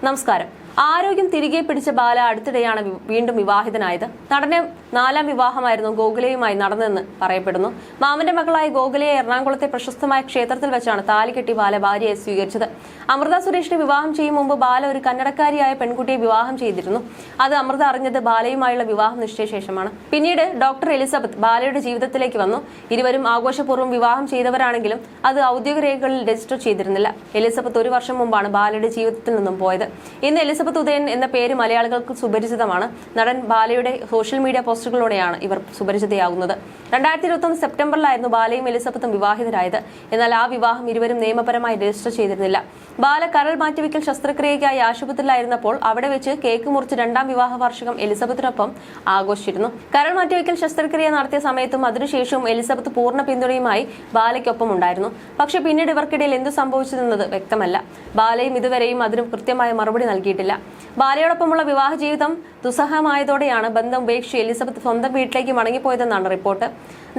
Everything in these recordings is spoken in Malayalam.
നമസ്കാരം ആരോഗ്യം തിരികെ പിടിച്ച ബാല അടുത്തിടെയാണ് വീണ്ടും വിവാഹിതനായത്. നടനെ നാലാം വിവാഹമായിരുന്നു ഗോകുലയുമായി നടന്നതെന്ന് പറയപ്പെടുന്നു. മാമന്റെ മകളായ ഗോകുലയെ എറണാകുളത്തെ പ്രശസ്തമായ ക്ഷേത്രത്തിൽ വെച്ചാണ് താലി കെട്ടി ബാല ഭാര്യയെ സ്വീകരിച്ചത്. അമൃത സുരേഷിനെ വിവാഹം ചെയ്യും മുമ്പ് ബാല ഒരു കന്നടക്കാരിയായ പെൺകുട്ടിയെ വിവാഹം ചെയ്തിരുന്നു. അത് അമൃത അറിഞ്ഞത് ബാലയുമായുള്ള വിവാഹം നിശ്ചയ ശേഷമാണ്. പിന്നീട് ഡോക്ടർ എലിസബത്ത് ബാലയുടെ ജീവിതത്തിലേക്ക് വന്നു. ഇരുവരും ആഘോഷപൂർവം വിവാഹം ചെയ്തവരാണെങ്കിലും അത് ഔദ്യോഗിക രേഖകളിൽ രജിസ്റ്റർ ചെയ്തിരുന്നില്ല. എലിസബത്ത് ഒരു വർഷം മുമ്പാണ് ബാലയുടെ ജീവിതത്തിൽ നിന്നും പോയത്. ഇന്ന് എലിസബത്ത് ഉദയൻ എന്ന പേര് മലയാളികൾക്ക് സുപരിചിതമാണ്. നടൻ ബാലയുടെ സോഷ്യൽ മീഡിയ പോസ്റ്റുകളിലൂടെയാണ് ഇവർ സുപരിചിതയാകുന്നത്. രണ്ടായിരത്തി ഇരുപത്തൊന്ന് സെപ്റ്റംബറിലായിരുന്നു ബാലയും എലിസബത്തും വിവാഹിതരായത്. എന്നാൽ ആ വിവാഹം ഇരുവരും നിയമപരമായി രജിസ്റ്റർ ചെയ്തിരുന്നില്ല. ബാല കരൾ മാറ്റിവെക്കൽ ശസ്ത്രക്രിയയ്ക്കായി ആശുപത്രിയിലായിരുന്നപ്പോൾ അവിടെ വെച്ച് കേക്ക് മുറിച്ച് രണ്ടാം വിവാഹ വാർഷികം എലിസബത്തിനൊപ്പം ആഘോഷിച്ചിരുന്നു. കരൾ മാറ്റിവെക്കൽ ശസ്ത്രക്രിയ നടത്തിയ സമയത്തും അതിനുശേഷവും എലിസബത്ത് പൂർണ പിന്തുണയുമായി ബാലയ്ക്കൊപ്പം ഉണ്ടായിരുന്നു പക്ഷെ പിന്നീട് ഇവർക്കിടയിൽ എന്ത് സംഭവിച്ചതെന്നത് വ്യക്തമല്ല. ബാലയും ഇതുവരെയും അതിന് കൃത്യമായ മറുപടി നൽകിയിട്ടില്ല. ബാലയോടൊപ്പമുള്ള വിവാഹ ജീവിതം ദുസ്സഹമായതോടെയാണ് ബന്ധം ഉപേക്ഷിച്ച് എലിസബത്ത് സ്വന്തം വീട്ടിലേക്ക് മടങ്ങിപ്പോയതെന്നാണ് റിപ്പോർട്ട്.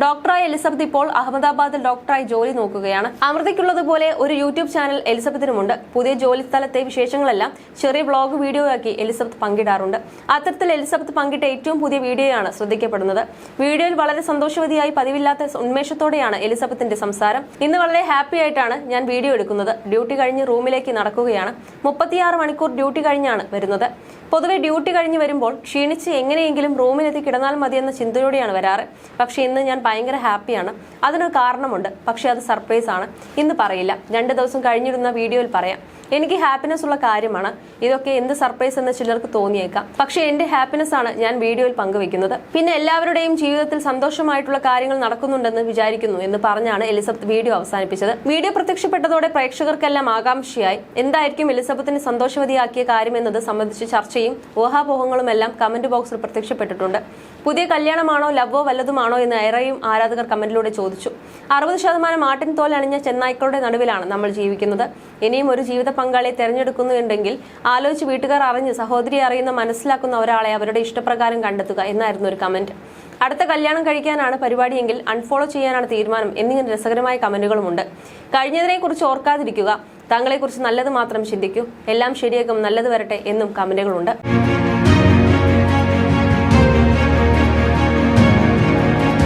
ഡോക്ടറായ എലിസബത്ത് ഇപ്പോൾ അഹമ്മദാബാദിൽ ഡോക്ടറായി ജോലി നോക്കുകയാണ്. അമൃതയ്ക്കുള്ളതുപോലെ ഒരു യൂട്യൂബ് ചാനൽ എലിസബത്തിനുമുണ്ട്. പുതിയ ജോലി സ്ഥലത്തെ വിശേഷങ്ങളെല്ലാം ചെറിയ വ്ളോഗ് വീഡിയോയാക്കി എലിസബത്ത് പങ്കിടാറുണ്ട്. അത്തരത്തിൽ എലിസബത്ത് പങ്കിട്ട ഏറ്റവും പുതിയ വീഡിയോയാണ് ശ്രദ്ധിക്കപ്പെടുന്നത്. വീഡിയോയിൽ വളരെ സന്തോഷവതിയായി പതിവില്ലാത്ത ഉന്മേഷത്തോടെയാണ് എലിസബത്തിന്റെ സംസാരം. ഇന്ന് വളരെ ഹാപ്പി ആയിട്ടാണ് ഞാൻ വീഡിയോ എടുക്കുന്നത്. ഡ്യൂട്ടി കഴിഞ്ഞ് റൂമിലേക്ക് നടക്കുകയാണ്. മുപ്പത്തിയാറ് മണിക്കൂർ ഡ്യൂട്ടി കഴിഞ്ഞാണ് വരുന്നത്. പൊതുവെ ഡ്യൂട്ടി കഴിഞ്ഞ് വരുമ്പോൾ ക്ഷീണിച്ച് എങ്ങനെയെങ്കിലും റൂമിലെത്തി കിടന്നാൽ മതിയെന്ന ചിന്തയോടെയാണ് വരാറ്. പക്ഷേ ഇന്ന് ഞാൻ ഭയങ്കര ഹാപ്പിയാണ്. അതിനൊരു കാരണമുണ്ട്. പക്ഷേ അത് സർപ്രൈസ് ആണ് ഇന്ന് പറയില്ല. രണ്ട് ദിവസം കഴിഞ്ഞിരുന്ന വീഡിയോയിൽ പറയാം. എനിക്ക് ഹാപ്പിനെസ് ഉള്ള കാര്യമാണ്. ഇതൊക്കെ എന്ത് സർപ്രൈസ് എന്ന് ചിലർക്ക് തോന്നിയേക്കാം. പക്ഷെ എന്റെ ഹാപ്പിനെസ് ആണ് ഞാൻ വീഡിയോയിൽ പങ്കുവെക്കുന്നത്. പിന്നെ എല്ലാവരുടെയും ജീവിതത്തിൽ സന്തോഷമായിട്ടുള്ള കാര്യങ്ങൾ നടക്കുന്നുണ്ടെന്ന് വിചാരിക്കുന്നു എന്ന് പറഞ്ഞാണ് എലിസബത്ത് വീഡിയോ അവസാനിപ്പിച്ചത്. വീഡിയോ പ്രത്യക്ഷപ്പെട്ടതോടെ പ്രേക്ഷകർക്കെല്ലാം ആകാംക്ഷയായി. എന്തായിരിക്കും എലിസബത്തിന് സന്തോഷവതിയാക്കിയ കാര്യമെന്നത് സംബന്ധിച്ച് ചർച്ചയും ഊഹാപോഹങ്ങളും എല്ലാം കമന്റ് ബോക്സിൽ പ്രത്യക്ഷപ്പെട്ടിട്ടുണ്ട്. പുതിയ കല്യാണമാണോ ലവോ വല്ലതുമാണോ എന്ന് ഏറെയും ആരാധകർ കമന്റിലൂടെ ചോദിച്ചു. അറുപത് ശതമാനം ആട്ടിൻ തോൽ അണിഞ്ഞ ചെന്നായ്ക്കളുടെ നടുവിലാണ് നമ്മൾ ജീവിക്കുന്നത്. ഇനിയും ഒരു ജീവിത പങ്കാളിയെ തെരഞ്ഞെടുക്കുന്നുണ്ടെങ്കിൽ ആലോചിച്ച് വീട്ടുകാർ അറിഞ്ഞ് സഹോദരി അറിയുന്ന മനസ്സിലാക്കുന്ന ഒരാളെ അവരുടെ ഇഷ്ടപ്രകാരം കണ്ടെത്തുക എന്നായിരുന്നു ഒരു കമന്റ് അടുത്ത കല്യാണം കഴിക്കാനാണ് പരിപാടിയെങ്കിൽ അൺഫോളോ ചെയ്യാനാണ് തീരുമാനം എന്നിങ്ങനെ രസകരമായ കമന്റുകളുമുണ്ട് കഴിഞ്ഞതിനെ കുറിച്ച് ഓർക്കാതിരിക്കുക. തങ്ങളെക്കുറിച്ച് നല്ലത് മാത്രം ചിന്തിക്കൂ. എല്ലാം ശരിയാക്കും നല്ലത് വരട്ടെ എന്നും കമന്റുകളുണ്ട്